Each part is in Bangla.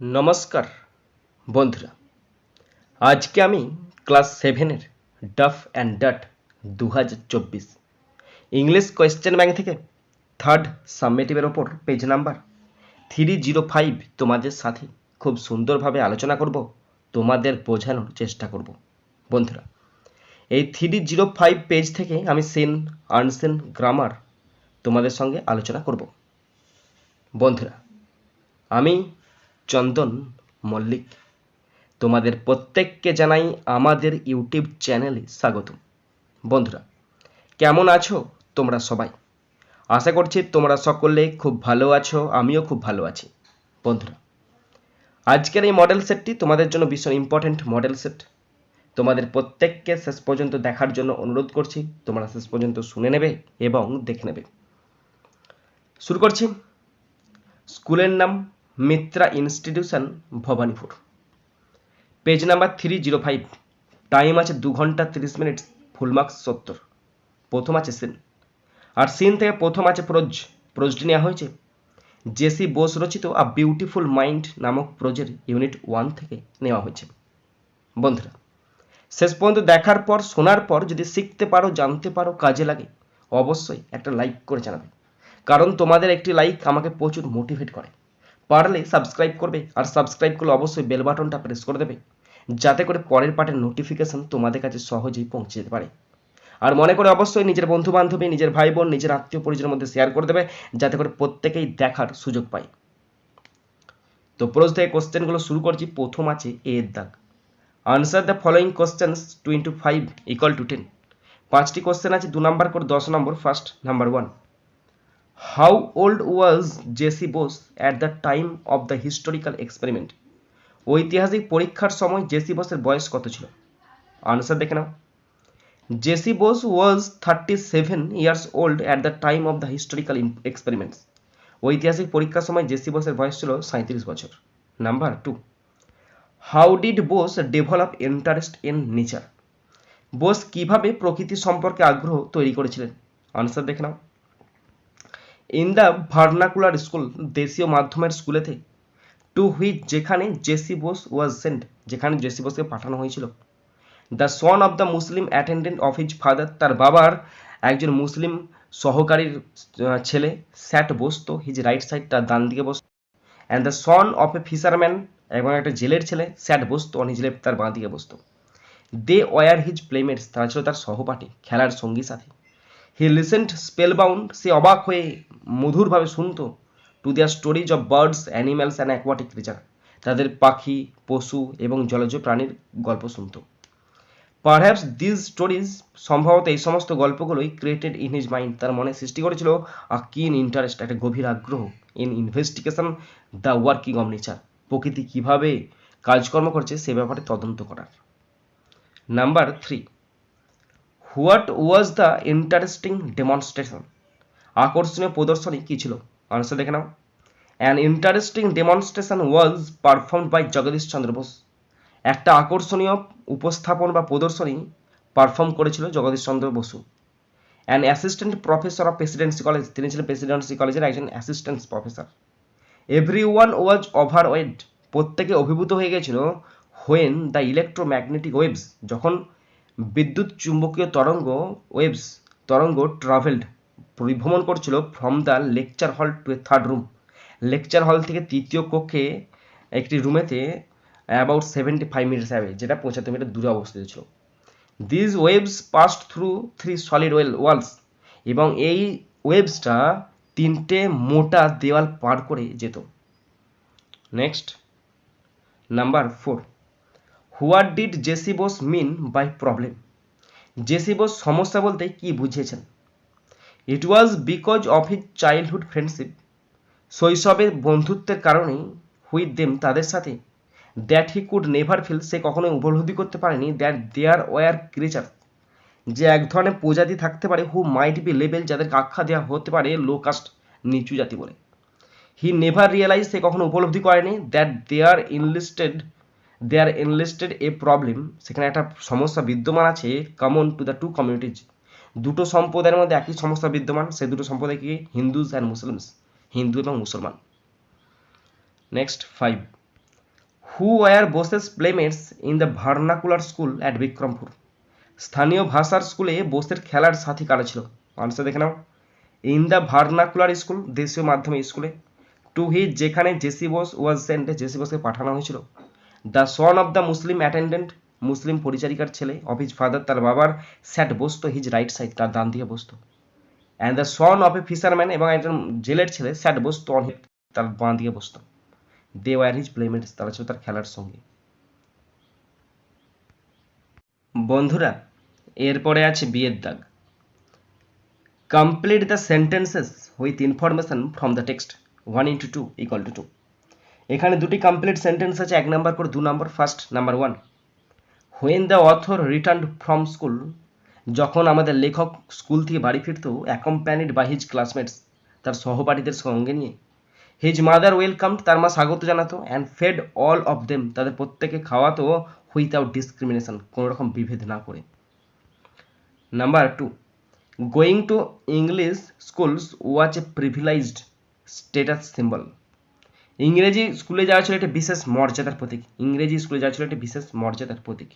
নমস্কার, বন্ধুরা। আজকে আমি ক্লাস সেভেনের ডাফ অ্যান্ড ডাট দু হাজার চব্বিশ ইংলিশ কোয়েশ্চেন ব্যাংক থেকে থার্ড সাবমেটিভের ওপর page number three zero five তোমাদের সাথে খুব সুন্দরভাবে আলোচনা করব, তোমাদের বোঝানোর চেষ্টা করব। বন্ধুরা, এই থ্রি জিরো ফাইভ পেজ থেকে আমি সেন আনসেন গ্রামার তোমাদের সঙ্গে আলোচনা করব। বন্ধুরা, আমি চন্দন, মল্লিক, তোমাদের প্রত্যেককে জানাই আমাদের ইউটিউব চ্যানেলে স্বাগত বন্ধুরা, কেমন আছো তোমরা সবাই? আশা করছি তোমরা সকলে খুব ভালো আছো, আমিও খুব ভালো আছি। বন্ধুরা, আজকের এই মডেল সেটটি তোমাদের জন্য ভীষণ ইম্পর্ট্যান্ট মডেল সেট তোমাদের প্রত্যেককে শেষ পর্যন্ত দেখার জন্য অনুরোধ করছি, তোমরা শেষ পর্যন্ত শুনে নেবে এবং দেখে নেবে। শুরু করছি। স্কুলের নাম Mitra institution Bhabanipur. Page number three zero five time আছে দু ঘণ্টা তিরিশ মিনিট ফুল মার্কস সত্তর। প্রথম আছে সিন আর সিন থেকে প্রথম আছে প্রোজ প্রোজটি নেওয়া হয়েছে। জেসি বোস রচিত আ বিউটিফুল মাইন্ড নামক প্রোজের ইউনিট ওয়ান থেকে নেওয়া হয়েছে। বন্ধুরা, শেষ পর্যন্ত দেখার পর, শোনার পর যদি শিখতে পারো, জানতে পারো, কাজে লাগে, অবশ্যই একটা লাইক করে জানাবে। কারণ তোমাদের একটি লাইক আমাকে প্রচুর মোটিভেট করে। পারলে সাবস্ক্রাইব করবে আর সাবস্ক্রাইব করলে অবশ্যই বেল বাটনটা প্রেস করে দেবে, যাতে করে পরের পার্টের নোটিফিকেশন তোমাদের কাছে সহজেই পৌঁছে যেতে পারে। আর মনে করে অবশ্যই নিজের বন্ধু বান্ধবী নিজের ভাই বোন নিজের আত্মীয় পরিজনের মধ্যে শেয়ার করে দেবে, যাতে করে প্রত্যেকেই দেখার সুযোগ পায়। তো প্রোজ থেকে কোশ্চেনগুলো শুরু করছি, প্রথম আছে এ এর দাগ। Answer the following questions two into five equal to ten পাঁচটি কোশ্চেন আছে, দু নাম্বার করে দশ নম্বর first number one how old was J C Bose at the time of the historical experiment ঐতিহাসিক পরীক্ষার সময় জেসি বোসের বয়স কত ছিল? আনসার দেখে নাও। J C Bose was thirty seven years old at the time of the historical experiments ঐতিহাসিক পরীক্ষার সময় জেসি বোসের বয়স ছিল সাঁত্রিশ বছর। Number two how did Bose develop interest in nature Bose কীভাবে প্রকৃতি সম্পর্কে আগ্রহ তৈরি করেছিলেন? আনসার দেখে নাও। ইন দ্য ভার্নাকুলার স্কুল দেশীয় মাধ্যমের স্কুলেতে টু হুইচ যেখানে J C Bose was sent যেখানে জেসি বোসকে পাঠানো হয়েছিল। The son of the Muslim attendant of his father তার বাবার একজন মুসলিম সহকারীর ছেলে স্যাট বসতো হিজ রাইট সাইড তার ডান দিকে বসতো and the son of a fisherman এবং একটা জেলের ছেলে স্যাট বসতো অন হিজ তার বাঁ দিকে বসতো দে ওয়ার হিজ প্লেমেটস তারা ছিল তার সহপাঠী, খেলার সঙ্গী সাথী। হি লিসেন্ট স্পেল বাউন্ড সে অবাক হয়ে মধুরভাবে শুনতো to their stories of birds animals and aquatic creature তাদের পাখি, পশু এবং জলজ প্রাণীর গল্প শুনতো। পারহ্যাপস দিস স্টোরিজ সম্ভবত এই সমস্ত গল্পগুলোই ক্রিয়েটেড ইন হিজ মাইন্ড তার মনে সৃষ্টি করেছিল আ কিন ইন্টারেস্ট একটা গভীর আগ্রহ in investigation the working of nature প্রকৃতি কীভাবে কাজকর্ম করছে সে ব্যাপারে তদন্ত করার। Number three what was the interesting demonstration আকর্ষণীয় প্রদর্শনী কী ছিল? আনসার দেখে নাও। An interesting demonstration was perform by Jagadish Chandra Bose একটা আকর্ষণীয় উপস্থাপন বা প্রদর্শনী পারফর্ম করেছিল Jagadish Chandra Basu an assistant professor of Presidency College তিনি ছিলেন প্রেসিডেন্সি কলেজের একজন assistant professor everyone was overawed প্রত্যেকে অভিভূত হয়ে গেছিল হোয়েন দ্য ইলেকট্রোম্যাগনেটিক ওয়েভস যখন বিদ্যুৎ চুম্বকীয় তরঙ্গ ওয়েভস তরঙ্গ ট্রাভেলড পরিভ্রমণ করছিল from the lecture hall to a third room lecture hall থেকে তৃতীয় কক্ষে একটি রুমেতে about seventy five metres away যেটা পঁচাত্তর মিটার দূরে অবস্থিত ছিল। This waves passed through three solid well walls এবং এই ওয়েবসটা তিনটে মোটা দেওয়াল পার করে যেত। Next number four what did J C Bose mean by problem J C Bose সমস্যা বলতে কি বুঝিয়েছেন? It was because of his childhood friendship শৈশবের বন্ধুত্বের কারণেই হুইথ দেম তাদের সাথে that he could never feel সে কখনোই উপলব্ধি করতে পারেনি দ্যাট দেয়ার ওয়ার ক্রিচার যে এক ধরনের প্রজাতি থাকতে পারে হু মাইট বি লেভেল যাদেরকে আখ্যা দেওয়া হতে পারে লো কাস্ট নিচু জাতি বলে। হি নেভার রিয়েলাইজ সে কখনো উপলব্ধি করেনি that there enlisted there enlisted a problem সেখানে একটা সমস্যা বিদ্যমান আছে common to the two communities দুটো সম্প্রদায়ের মধ্যে একই সমস্যা বিদ্যমান সে দুটো সম্প্রদায় কি হিন্দুজ অ্যান্ড মুসলিমস? হিন্দু এবং মুসলমান। Next five who were Bose's playmates in the vernacular school at Bikrampur স্থানীয় ভাষার স্কুলে বোসের খেলার সাথী কারা ছিল? আনসার দেখে নাও। ইন দ্য ভার্নাকুলার স্কুল দেশীয় মাধ্যমিক স্কুলে টু হি যেখানে J C Bose was sent J C বোসকে পাঠানো হয়েছিল। The son of the Muslim attendant Muslim পরিচারিকার ছেলে অফ হিজ ফাদার, তার বাবার স্যাট বসতো, হিজ রাইট সাইড, তার ডান দিকে বসতো। And the son of a fisherman এবং একজন জেলের ছেলে স্যাট বসতো অন তার বাঁ দিকে বসতো। দে ওয়ার হিজ প্লেমেটস তারা ছিল তার খেলার সঙ্গে। বন্ধুরা, এরপরে আছে বিয়ের দাগ। Complete the sentences with information from the text one into two equal to two এখানে দুটি কমপ্লিট সেন্টেন্স আছে, এক নাম্বার করে দু নম্বর first number one when the author return from school যখন আমাদের লেখক স্কুল থেকে বাড়ি ফিরত অ্যাকম্প্যানিড বা হিজ ক্লাসমেটস তার সহপাঠীদের সঙ্গে নিয়ে হিজ মাদার ওয়েলকাম তার মা স্বাগত জানাতো and fed all of them তাদের প্রত্যেকে খাওয়াতো উইথাউট ডিসক্রিমিনেশন কোনো রকম বিভেদ না করে। Number two going to English schools was a privileged status symbol ইংরেজি স্কুলে যাওয়া ছিল একটা বিশেষ মর্যাদার প্রতীক। ইংরেজি স্কুলে যাওয়া ছিল একটা বিশেষ মর্যাদার প্রতীক।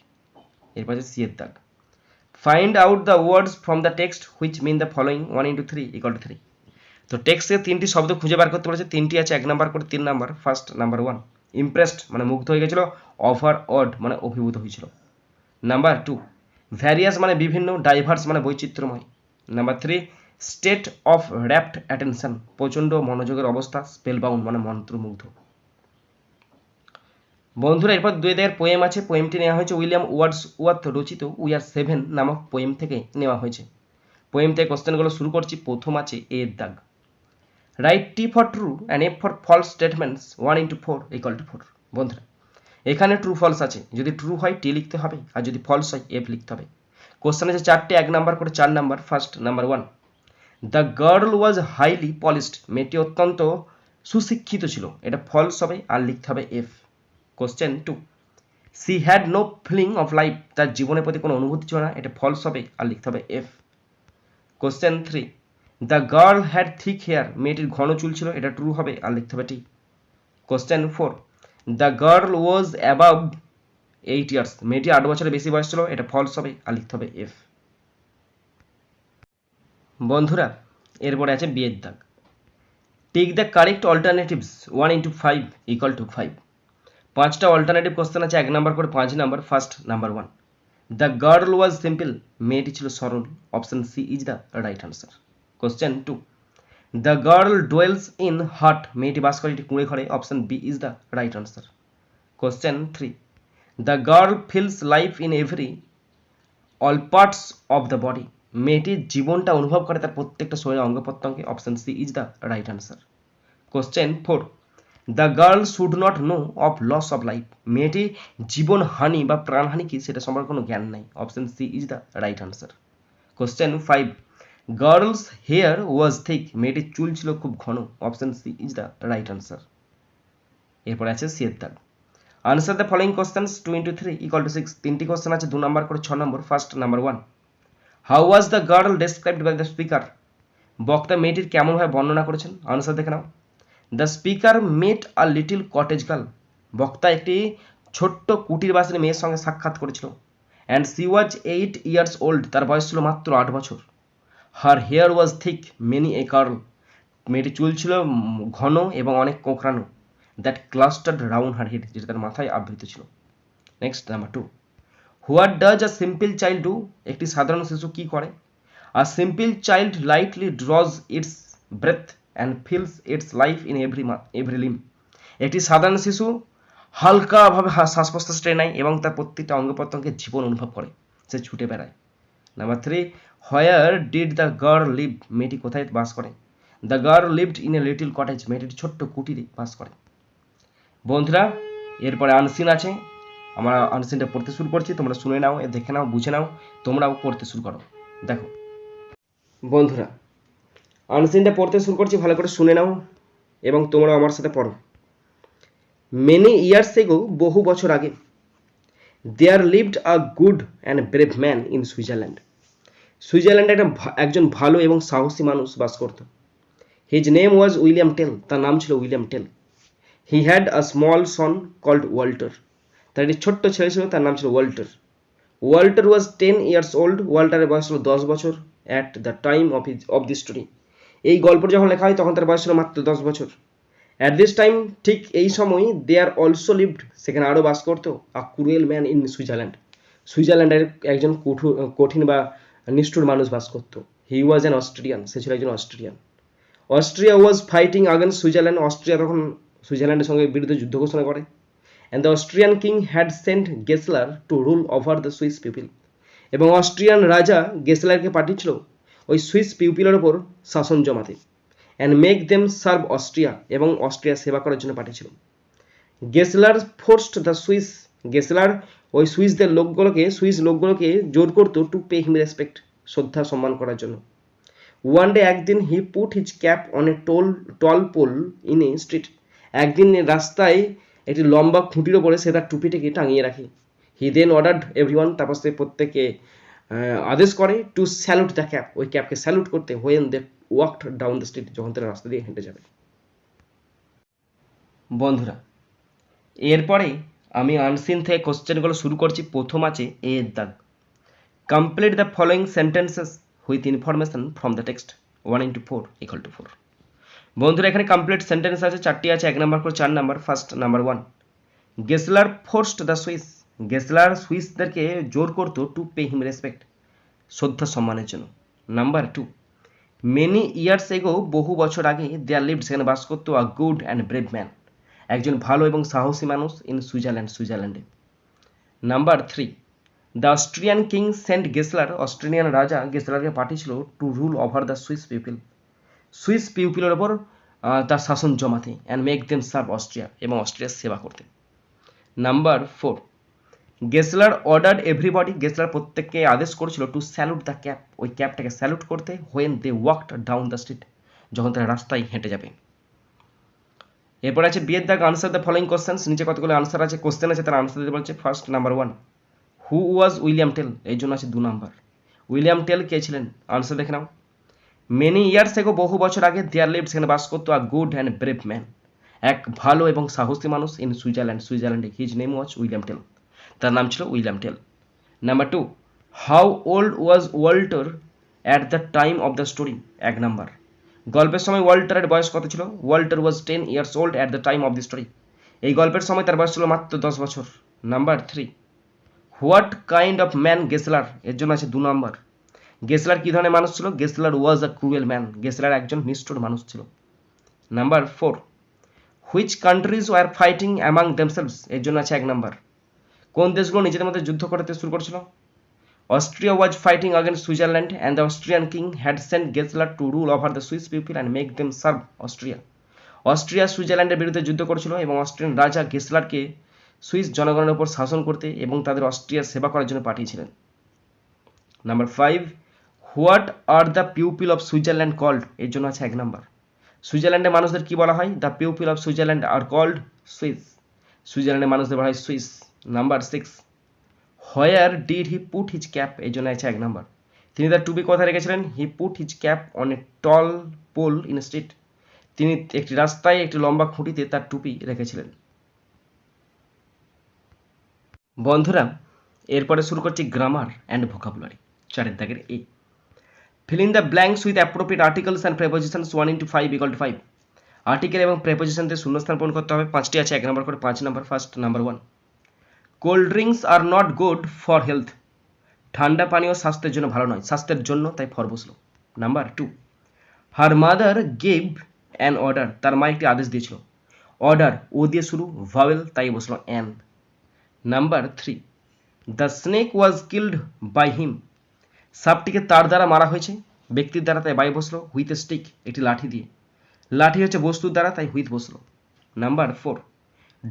এরপর আছে সিয়ের দাগ। Find out the words from the text which mean the following one into three equal to three তো টেক্সটে তিনটি শব্দ খুঁজে বার করতে বলেছে, তিনটি আছে, এক নাম্বার করে তিন number first number one impressed মানে মুগ্ধ হয়ে গেছিল অফার অড মানে অভিভূত হয়েছিল। নাম্বার টু ভ্যারিয়াস মানে বিভিন্ন ডাইভার্স মানে বৈচিত্র্যময়। Number three state of rapt attention প্রচণ্ড মনোযোগের অবস্থা স্পেল বাউন্ড মানে মন্ত্রমুগ্ধ। বন্ধুরা, এরপর দুই দেয়ের পোয়েম আছে। পোয়েমটি নেওয়া হয়েছে উইলিয়াম ওয়ার্ডস ওয়ার্থ রচিত উই আর সেভেন নামক পোয়েম থেকে নেওয়া হয়েছে। পোয়েম থেকে কোশ্চেনগুলো শুরু করছি। প্রথম আছে এর দাগ। Write T for true and F for false statements one into four equal to four বন্ধুরা, এখানে ট্রু ফলস আছে। যদি ট্রু হয় টি লিখতে হবে, আর যদি ফলস হয় এফ লিখতে হবে। কোশ্চেন আছে চারটে, এক নাম্বার করে চার number first number one the girl was highly polished মেয়েটি অত্যন্ত সুশিক্ষিত ছিল। এটা ফলস হবে, আর লিখতে হবে F question two she had no feeling of life তার জীবনের প্রতি কোনো অনুভূতি ছিল না। এটা ফলস হবে আর লিখতে হবে F question three the girl had thick hair মেয়েটির ঘন চুল ছিল। এটা ট্রু হবে আর লিখতে হবে T question four the girl was above eight years মেয়েটি আট বছরের বেশি বয়স ছিল। এটা ফলস হবে আর লিখতে হবে এফ বন্ধুরা, এরপরে আছে বিয়ের দাগ। Take the correct alternatives one into five equal to five পাঁচটা অল্টারনেটিভ কোশ্চেন আছে, এক নাম্বার করে পাঁচ number first number one the girl was simple মেয়েটি ছিল সরল option C is the right answer question two the girl dwells in hut মেয়েটি বাস করে একটি কুঁড়ে ঘরে option B is the right answer question three the girl feels life in every all parts of the body মেয়েটির জীবনটা অনুভব করে তার প্রত্যেকটা শরীরের অঙ্গ প্রত্যঙ্গে option C is the right answer question four the girl should not know of loss of life মেয়েটি জীবন হানি বা প্রাণহানি কি সেটা সম্পর্কে কোনো জ্ঞান নাই। Option C is the right answer question five girls hair was thick মেয়েটির চুল ছিল খুব ঘন। Option C is the right answer এরপরে আছে সিয়ের দাগ answer the following questions two into three equal to six তিনটি কোশ্চেন আছে, দু নম্বর করে ছ নম্বর first number one how was the girl described by the speaker বক্তা মেয়েটির কেমনভাবে বর্ণনা করেছেন? আনসার দেখে নাও। The speaker met a little cottage girl বক্তা একটি ছোট্ট কুটির বাসের মেয়ের সঙ্গে সাক্ষাৎ করেছিল। And she was eight years old তার বয়স ছিল মাত্র আট বছর। Her hair was thick many a curl মেয়েটি চুল ছিল ঘন এবং অনেক কোঁকড়ানো। That clustered round her head যেটা তার মাথায় আবৃত ছিল। Next number two what does a simple child do একটি সাধারণ শিশু কি করে? A simple child lightly draws its breath and feels its life in every every limb একটি সাধারণ শিশু হালকাভাবে শ্বাস প্রশ্বাস নেয় এবং তার প্রত্যেকটা অঙ্গ প্রত্যঙ্গে জীবন অনুভব করে। সে ছুটে বেড়ায়। Number three where did the girl live মেয়েটি কোথায় বাস করে? The girl lived in a little cottage মেয়েটির ছোট্ট কুটিরে বাস করে। বন্ধুরা, এরপরে আনসিন আছে। আমরা আনসিনটা পড়তে শুরু করছি। তোমরা শুনে নাও, দেখে নাও, বুঝে নাও। তোমরাও পড়তে শুরু করো। দেখো। বন্ধুরা আনসিনটা পড়তে শুরু করছি, ভালো করে শুনে নাও এবং তোমরাও আমার সাথে পড়ো। মেনি ইয়ার্স থেকেও বহু বছর আগে there lived a good and brave man in Switzerland সুইজারল্যান্ডে একটা একজন ভালো এবং সাহসী মানুষ বাস করত। His name was William Tell তার নাম ছিল William Tell he had a small son called Walter তার একটি ছোট্ট ছেলে ছিল, তার নাম ছিল Walter Walter was ten years old ওয়াল্টারের বয়স ছিল দশ বছর at the time of his of the story এই গল্প যখন লেখা হয়, তখন তার বয়স ছিল মাত্র দশ বছর। অ্যাট দিস টাইম ঠিক এই সময় দে আর অলসো লিভড সেখানে আরও বাস করতো a cruel man in Switzerland সুইজারল্যান্ডের একজন কঠিন বা নিষ্ঠুর মানুষ বাস করতো। হি ওয়াজ অ্যান অস্ট্রেলিয়ান সে ছিল একজন Australian Austria was fighting against Switzerland Austria তখন সুইজারল্যান্ডের সঙ্গে বিরুদ্ধে যুদ্ধ ঘোষণা করে। And the Austrian king had sent Gessler to rule over the Swiss people এবং অস্ট্রিয়ান রাজা গেসলারকে পাঠিয়েছিল ওই সুইস পিউপিলের ওপর শাসন জমাতে and make them serve Austria এবং অস্ট্রিয়া সেবা করার জন্য পাঠিয়েছিল। Gessler forced the Swiss Gessler ওই সুইসদের লোকগুলোকে সুইস লোকগুলোকে জোর করতো টু পে হিম রেসপেক্ট শ্রদ্ধা, সম্মান করার জন্য। ওয়ান ডে একদিন he put his cap on a tall tall pole in a street একদিন রাস্তায় একটি লম্বা খুঁটির ওপরে সে তার টুপিটাকে টাঙিয়ে রাখে। হি দেন অর্ডার্ড এভরিওয়ান তারপর সে প্রত্যেকে আদেশ করে টু স্যালুট দ্য ক্যাপ ওই ক্যাপকে স্যালুট করতে when they walked down the street যখন তারা রাস্তা দিয়ে হেঁটে যাবে। বন্ধুরা, এরপরে আমি আনসিন থেকে কোশ্চেনগুলো শুরু করছি। প্রথম আছে এ দাগ। Complete the following sentences with information from the text one into four equal to four বন্ধুরা, এখানে কমপ্লিট সেন্টেন্স আছে, চারটি আছে, এক নাম্বার করে চার number first number one Gessler forced the Swiss Gessler সুইসদেরকে জোর করতো টু পে হিম রেসপেক্ট শ্রদ্ধা সম্মানের জন্য। Number two many years ago বহু বছর আগে দেয়ার লিভড সেখানে বাস করতো a good and brave man একজন ভালো এবং সাহসী মানুষ ইন সুইজারল্যান্ড সুইজারল্যান্ডে number three the Austrian king sent Gessler Australian রাজা গেসলারকে পাঠিয়েছিল to rule over the Swiss people Swiss পিউপিলের ওপর তার শাসন জমাতে and make them serve Austria এবং অস্ট্রিয়ার সেবা করতে। Number four Gessler order everybody Gessler প্রত্যেককে আদেশ করেছিল টু স্যালুট দ্য ক্যাপ ওই ক্যাপটাকে স্যালুট করতে when they walked down the street যখন তারা রাস্তায় হেঁটে যাবে। এরপর আছে বিয়ের দাগ আনসার দ্য ফলোয়িং কোশ্চেন্স নিচে কতগুলো আনসার আছে কোশ্চেন আছে, তার আনসার দিতে বলছে first number one who was William Tell এই জন্য আছে দু নাম্বার উইলিয়াম টেল কে ছিলেন? আনসার দেখে নাও। মেনি ইয়ার্স এগো বহু বছর আগে দেয়ার লিভড সেখানে বাস করতো a good and brave man এক ভালো এবং সাহসী মানুষ ইন সুইজারল্যান্ড সুইজারল্যান্ডে his name was William Tell তার নাম ছিল William Tell. Number two how old was Walter at the time of the story এক নাম্বার। গল্পের সময় ওয়াল্টারের বয়স কত ছিল? Walter was ten years old at the time of the story এই গল্পের সময় তার বয়স ছিল মাত্র দশ বছর। Number three what kind of man Gessler এর জন্য আছে দু নাম্বার। গেসলার কী ধরনের মানুষ ছিল? গেসলার ওয়াজ আ ক্রুয়েল ম্যান গেসলার একজন নিষ্ঠুর মানুষ ছিল। Number four which countries were fighting among themselves এর জন্য আছে এক নাম্বার। কোন দেশগুলো নিজেদের মধ্যে যুদ্ধ করতে শুরু করেছিল? Austria was fighting against Switzerland and the Austrian king had sent Gessler to rule over the Swiss people and make them serve Austria Austria সুইজারল্যান্ডের বিরুদ্ধে যুদ্ধ করেছিল এবং অস্ট্রিয়ান রাজা গেসলারকে সুইস জনগণের উপর শাসন করতে এবং তাদের অস্ট্রিয়ার সেবা করার জন্য পাঠিয়েছিলেন। Number five what are the pupil of Switzerland called? এর জন্য আছে এক নাম্বার। সুইজারল্যান্ডের মানুষদের কি বলা হয়? The pupil of Switzerland are called Swiss. সুইজারল্যান্ডের মানুষদের বলা হয় Swiss. Number six where did he put his cap এই জন্য আছে এক নাম্বার তিনি তার টুপি কোথায় রেখেছিলেন? He put his cap on a tall pole in street তিনি একটি রাস্তায় একটি লম্বা খুঁটিতে তার টুপি রেখেছিলেন। বন্ধুরা, এরপরে শুরু করছি গ্রামার অ্যান্ড ভোকাবুলারি চারের দাগের এ fill in the blanks with appropriate articles and prepositions 1 into 5 equal to 5 article এবং প্রেপোজিশন দিয়ে শূন্যস্থান পূরণ করতে হবে। পাঁচটি আছে, এক নম্বর করে পাঁচ নম্বর first number one cold drinks are not good for health ঠান্ডা পানীয় স্বাস্থ্যের জন্য ভালো নয়, স্বাস্থ্যের জন্য তাই ফর বসল। Number two her mother gave an order তার মা একটি আদেশ দিয়েছিল। অর্ডার ও দিয়ে শুরু ভাওয়েল তাই বসল an number three the snake was killed by him সাপটিকে তার দ্বারা মারা হয়েছে, ব্যক্তির দ্বারা তাই বাই বসল হুইথ স্টিক একটি লাঠি দিয়ে। লাঠি হচ্ছে বস্তুর দ্বারা, তাই হুইথ বসল। Number four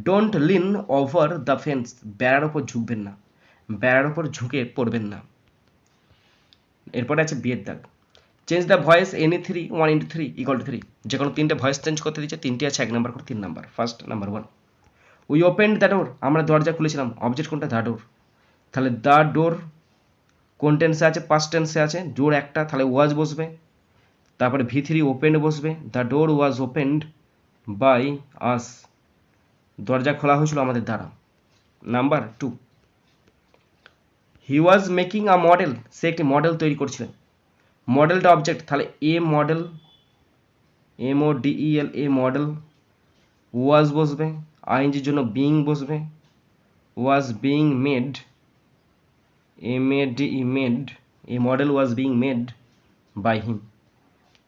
don't lean over the fence বেড়ার ওপর ঝুঁকবেন না। বেড়ার ওপর ঝুঁকে পড়বেন না। এরপরে আছে বিয়ের দাগ। Change the voice any three one into three equal to three যে কোনো তিনটে ভয়েস চেঞ্জ করতে দিচ্ছে তিনটি আছে, এক নাম্বার করে তিন number first number one we open the door আমরা দরজা খুলেছিলাম। অবজেক্ট কোনটা? দ্য ডোর তাহলে দ্য ডোর কোন টেন্সে আছে? পাস্ট টেন্সে আছে। জোর একটা, তাহলে ওয়াজ বসবে। তারপরে ভি থ্রি ওপেন বসবে। The door was opened by us দরজা খোলা হয়েছিল আমাদের দ্বারা। Number two he was making a model সে একটি মডেল তৈরি করছিলেন। মডেলটা অবজেক্ট তাহলে a model M O D E L a model was বসবে আইএনজির জন্য বিং বসবে was being made M A D E made a model was being made by him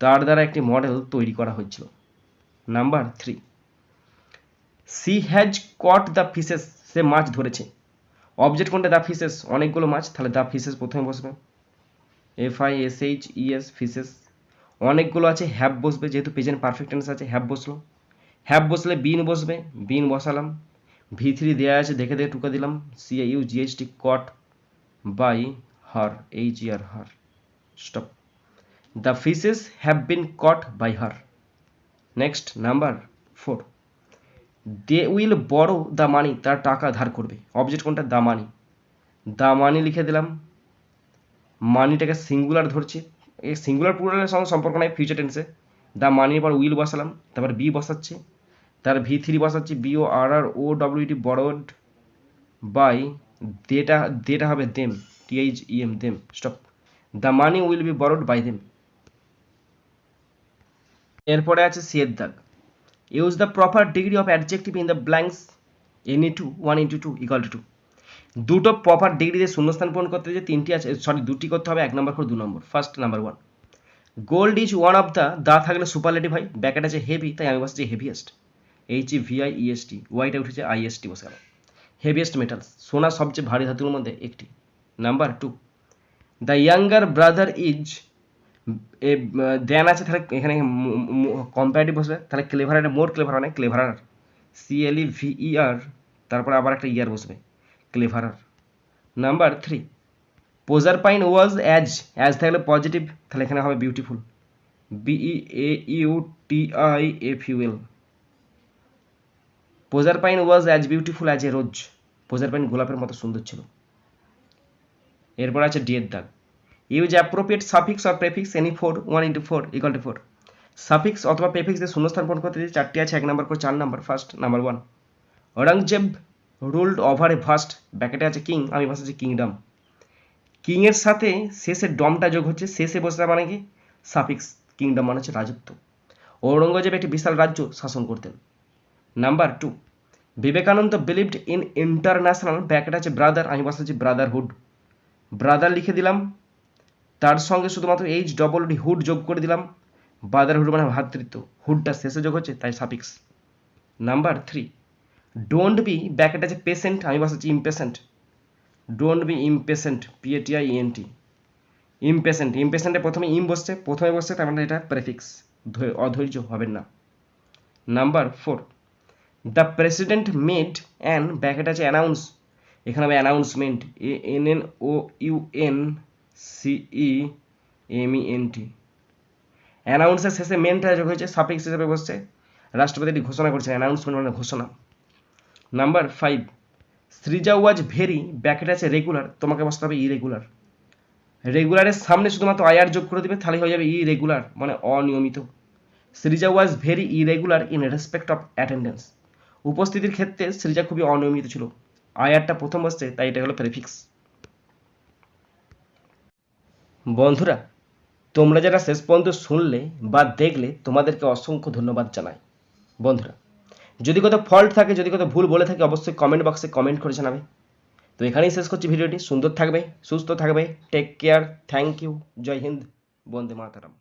তার দ্বারা একটি মডেল তৈরি করা হয়েছিল। Number three she has caught the fishes সে মাছ ধরেছে। অবজেক্ট কোনটা? দ্য ফিসেস অনেকগুলো মাছ। তাহলে দ্য ফিসেস প্রথমে বসবে। F I S H E S fishes অনেকগুলো আছে। হ্যাভ বসবে। যেহেতু প্রেজেন্ট পারফেক্ট টেন্স আছে হ্যাভ বসল। হ্যাভ বসলে বিন বসবে। বিন বসালাম। ভি থ্রি দেওয়া আছে। দেখে দেখে টুকা দিলাম। C U G S T caught by her H E R her stop the fishes have been caught by her next number four they will borrow the money তার টাকা ধার করবে। অবজেক্ট কোনটা? দ্য মানি দ্য মানি লিখে দিলাম। মানিটাকে সিঙ্গুলার ধরছে। এই সিঙ্গুলার প্লুরালের সঙ্গে সম্পর্ক নাই ফিউচার টেন্সে দ্য মানির পর উইল বসালাম, তারপর বি বসাচ্ছি। তার ভি থ্রি বসাচ্ছি B O R R O W T borrowed by দেটা দেটা হবে them T H E M them stop the money will be borrowed by them এরপরে আছে সিয়ের দাগ the proper degree of adjective in the blanks any two one into two equal to two দুটো প্রপার ডিগ্রি দিয়ে শূন্যস্থান পূরণ করতে যে তিনটি আছে সরি দুটি করতে হবে, এক নম্বর করে দু নম্বর first number one gold is one of the দা থাকলে সুপারলেটিভ হয় ব্যাকেট আছে হেভি তাই আমি বসছি heaviest H E VI EST ওয়াইটা উঠেছে আইএসটি বসে গেল হেভিয়েস্ট মেটালস সোনা সবচেয়ে ভারী ধাতুর মধ্যে একটি। Number two the younger brother is a than আছে, তাহলে এখানে কম্পারেটিভ বসবে। তাহলে ক্লেভার এটা মোর ক্লেভার মানে cleverer C L E R তারপরে আবার একটা ইয়ার বসবে। Cleverer number three Podger pine was as as থাকলে পজিটিভ তাহলে এখানে হবে beautiful B E A U T I F U L Podger pine was as beautiful as a rose Podger pine গোলাপের মতো সুন্দর ছিল। এরপর আছে ডিয়ের দাগ use appropriate suffix or prefix any four one into four equal to four suffix অথবা প্রেফিক্স দিয়ে শূন্যস্থান পূরণ করতে দিয়ে চারটি আছে, এক নাম্বার করে চার number first number one Aurangzeb ruled over a first ব্যাকেটে আছে কিং আমি ভাষাচ্ছি কিংডম কিংয়ের সাথে শেষে ডমটা যোগ হচ্ছে, শেষে বসে মানে কি? সাফিক্স কিংডম মানে হচ্ছে রাজত্ব। ঔরঙ্গজেব একটি বিশাল রাজ্য শাসন করতেন। Number two Vivekananda believed in international bracket আছে ব্রাদার আমি বসাচ্ছি ব্রাদারহুড ব্রাদার লিখে দিলাম তার সঙ্গে শুধুমাত্র এইচ ডবল ডি হুড যোগ করে দিলাম। ব্রাদারহুড মানে ভ্রাতৃত্ব হুডটা শেষে যোগ হচ্ছে, তাই suffix number three don't be bracket আছে পেশেন্ট আমি বসাচ্ছি impatient don't be impatient P A T I E N T impatient ইমপেশেন্টে প্রথমে ইম বসছে, প্রথমে বসছে তার মানে এটা প্রেফিক্স অধৈর্য হবেন না। Number four the president made an bracket আছে অ্যানাউন্স এখানে হবে announcement A N N O U N C E M E N অ্যানাউন্সের শেষে মেনটা যোগ হয়েছে সাফিক্স হিসেবে বসছে। রাষ্ট্রপতি এটি ঘোষণা করছে অ্যানাউন্সমেন্ট মানে ঘোষণা। Number five Srija was very bracket আছে রেগুলার তোমাকে বসতে হবে ইরেগুলার রেগুলারের সামনে শুধুমাত্র আয়ার যোগ করে দেবে, তাহলে হয়ে যাবে ইরেগুলার মানে অনিয়মিত। Srija was very irregular in respect of attendance উপস্থিতির ক্ষেত্রে সৃজা খুবই অনিয়মিত ছিল। আয়ারটা প্রথম বসছে, তাই এটা হলো প্রেফিক্স বন্ধুরা, তোমরা যারা শেষ পর্যন্ত শুনলে বা দেখলে, তোমাদেরকে অসংখ্য ধন্যবাদ জানাই। বন্ধুরা, যদি কোথাও ফল্ট থাকে, যদি কোথাও ভুল বলে থাকে, অবশ্যই কমেন্ট বক্সে কমেন্ট করে জানাবে। তো এখানেই শেষ করছি ভিডিওটি। সুন্দর থাকবে, সুস্থ থাকবে। Take care thank you Jai Hind, Vande Mataram.